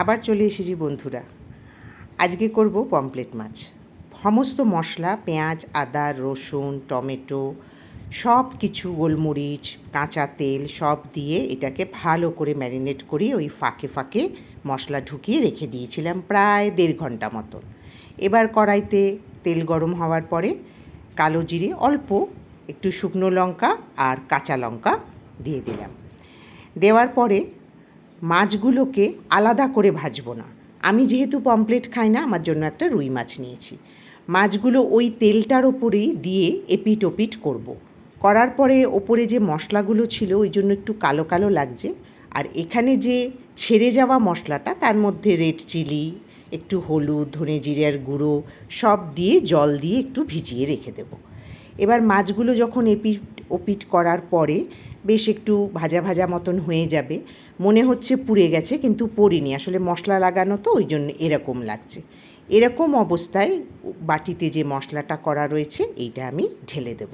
আবার চলে এসেছি বন্ধুরা। আজকে করব পমপ্লেট মাছ। সমস্ত মশলা, পেঁয়াজ, আদা, রসুন, টমেটো সব কিছু গোলমরিচ, কাঁচা তেল সব দিয়ে এটাকে ভালো করে ম্যারিনেট করে ওই ফাঁকে ফাঁকে মশলা ঢুকিয়ে রেখে দিয়েছিলাম প্রায় দেড় ঘণ্টা মতন এবার কড়াইতে তেল গরম হওয়ার পরে কালো জিরে, অল্প একটু শুকনো লঙ্কা আর কাঁচা লঙ্কা দিয়ে দিলাম। দেওয়ার পরে মাছগুলোকে আলাদা করে ভাজবো না। আমি যেহেতু পমপ্লেট খাই না, আমার জন্য একটা রুই মাছ নিয়েছি। মাছগুলো ওই তেলটার ওপরেই দিয়ে এপিট ওপিট করব। করার পরে ওপরে যে মশলাগুলো ছিল, ওই জন্য একটু কালো কালো লাগছে। আর এখানে যে ছেড়ে যাওয়া মশলাটা, তার মধ্যে রেড চিলি, একটু হলুদ, ধনে জিরার গুঁড়ো, সব দিয়ে জল দিয়ে একটু ভিজিয়ে রেখে দেবো। এবার মাছগুলো যখন এপিট, ওপিট করার পরে বেশ একটু ভাজা ভাজা মতন হয়ে যাবে। মনে হচ্ছে পুড়ে গেছে, কিন্তু পড়িনি। আসলে মশলা লাগানো তো, ওই জন্য এরকম লাগছে। এরকম অবস্থায় বাটিতে যে মশলাটা করা রয়েছে, এইটা আমি ঢেলে দেব।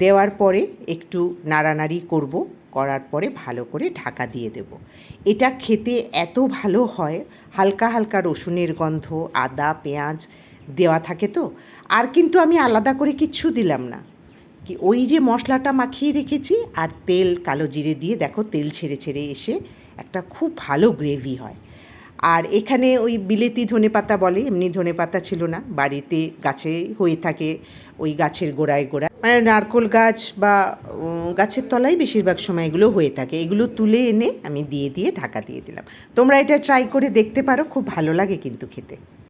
দেওয়ার পরে একটু নাড়ানাড়ি করব, করার পরে ভালো করে ঢাকা দিয়ে দেব। এটা খেতে এত ভালো হয়, হালকা হালকা রসুনের গন্ধ, আদা, পেঁয়াজ দেওয়া থাকে তো, আর কিন্তু আমি আলাদা করে কিচ্ছু দিলাম না। কি ওই যে মশলাটা মাখিয়ে রেখেছি আর তেল কালো জিরে দিয়ে দেখো তেল ছেড়ে ছেড়ে এসে একটা খুব ভালো গ্রেভি হয়। আর এখানে ওই বিলেতি ধনে পাতা বলে, এমনি ধনে পাতা ছিল না, বাড়িতে গাছে হয়ে থাকে ওই গাছের গোড়ায় গোড়ায়। মানে নারকোল গাছ বা গাছের তলায় বেশিরভাগ সময় এগুলো হয়ে থাকে। এগুলো তুলে এনে আমি দিয়ে দিয়ে ঢাকা দিয়ে দিলাম। তোমরা এটা ট্রাই করে দেখতে পারো, খুব ভালো লাগে কিন্তু খেতে।